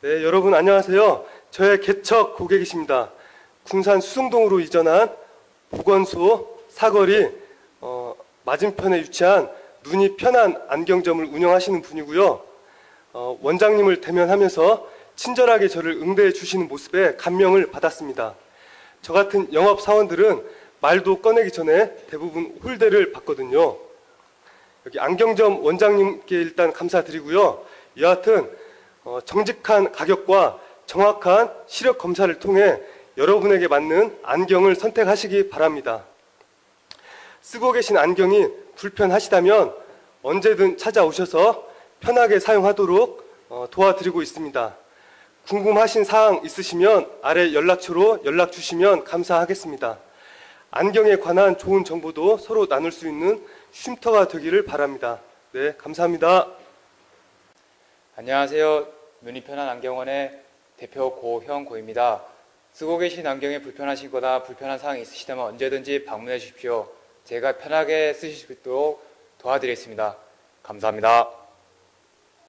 네, 여러분 안녕하세요. 저의 개척 고객이십니다. 군산 수성동으로 이전한 보건소 사거리 어, 맞은편에 위치한 눈이 편한 안경점을 운영하시는 분이고요. 어, 원장님을 대면하면서 친절하게 저를 응대해 주시는 모습에 감명을 받았습니다. 저 같은 영업 사원들은 말도 꺼내기 전에 대부분 홀대를 받거든요. 여기 안경점 원장님께 일단 감사드리고요. 여하튼 어, 정직한 가격과 정확한 시력 검사를 통해 여러분에게 맞는 안경을 선택하시기 바랍니다. 쓰고 계신 안경이 불편하시다면 언제든 찾아오셔서 편하게 사용하도록 어, 도와드리고 있습니다. 궁금하신 사항 있으시면 아래 연락처로 연락 주시면 감사하겠습니다. 안경에 관한 좋은 정보도 서로 나눌 수 있는 쉼터가 되기를 바랍니다. 네, 감사합니다. 안녕하세요. 눈이 편한 안경원의 대표 고형고입니다. 쓰고 계신 안경에 불편하시거나 불편한 사항이 있으시다면 언제든지 방문해 주십시오. 제가 편하게 쓰실 수 있도록 도와드리겠습니다. 감사합니다.